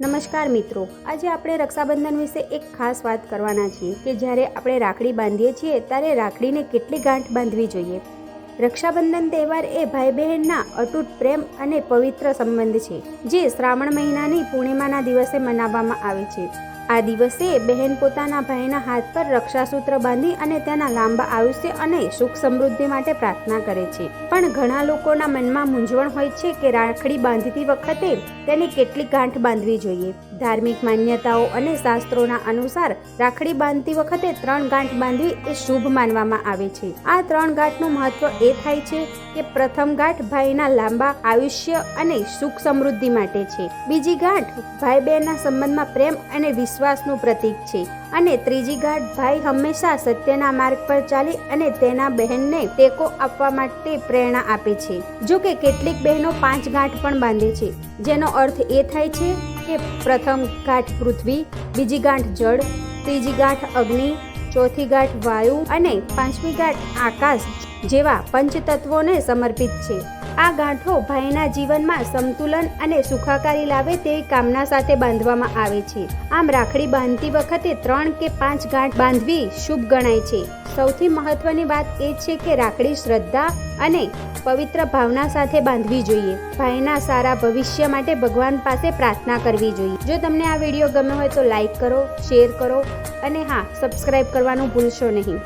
નમસ્કાર મિત્રો, આજે આપણે રક્ષાબંધન વિશે એક ખાસ વાત કરવાના છીએ કે જ્યારે આપણે રાખડી બાંધીએ છીએ ત્યારે રાખડીને કેટલી ગાંઠ બાંધવી જોઈએ. રક્ષાબંધન તહેવાર એ ભાઈ બહેનના અતૂટ પ્રેમ અને પવિત્ર સંબંધ છે, જે શ્રાવણ મહિનાની પૂર્ણિમાના દિવસે મનાવવામાં આવે છે. આ દિવસે બહેન પોતાના ભાઈના હાથ પર રક્ષાસૂત્ર બાંધી અને તેના લાંબા આયુષ્ય અને સુખ સમૃદ્ધિ માટે પ્રાર્થના કરે છે. પણ ઘણા લોકોના મનમાં મૂંઝવણ હોય છે કે રાખડી બાંધતી વખતે તેની કેટલી ગાંઠ બાંધવી જોઈએ. ધાર્મિક માન્યતાઓ અને શાસ્ત્રોના અનુસાર રાખડી બાંધતી વખતે ત્રણ ગાંઠ બાંધવી એ શુભ માનવામાં આવે છે. આ ત્રણ ગાંઠનું મહત્વ એ થાય છે કે પ્રથમ ગાંઠ ભાઈના લાંબા આયુષ્ય અને સુખ સમૃદ્ધિ માટે છે. બીજી ગાંઠ ભાઈ બહેનના સંબંધમાં પ્રેમ અને વિશ્વાસનું પ્રતીક છે. અને ત્રીજી ગાંઠ ભાઈ હંમેશા સત્યના માર્ગ પર ચાલી અને તેના બહેનને ટેકો આપવા માટે પ્રેરણા આપે છે. જો કે કેટલીક બહેનો પાંચ ગાંઠ પણ બાંધે છે. જેનો અર્થ એ થાય છે કે પ્રથમ ગાંઠ પૃથ્વી, બીજી ગાંઠ જળ, ત્રીજી ગાંઠ અગ્નિ, ચોથી ગાંઠ વાયુ અને પાંચમી ગાંઠ આકાશ જેવા પંચતત્વોને સમર્પિત છે. આ ગાંઠો ભાઈના જીવનમાં સંતુલન અને સુખાકારી લાવે તેવી કામના સાથે બાંધવામાં આવે છે. આમ રાખડી બાંધતી વખતે ત્રણ કે પાંચ ગાંઠ બાંધવી શુભ ગણાય છે. સૌથી મહત્વની વાત એ છે કે રાખડી શ્રદ્ધા અને પવિત્ર ભાવના સાથે બાંધવી જોઈએ. ભાઈના સારા ભવિષ્ય માટે ભગવાન પાસે પ્રાર્થના કરવી જોઈએ. જો તમને આ વીડિયો ગમ્યો હોય તો લાઈક કરો, શેર કરો અને હા સબસ્ક્રાઈબ કરવાનું ભૂલશો નહીં.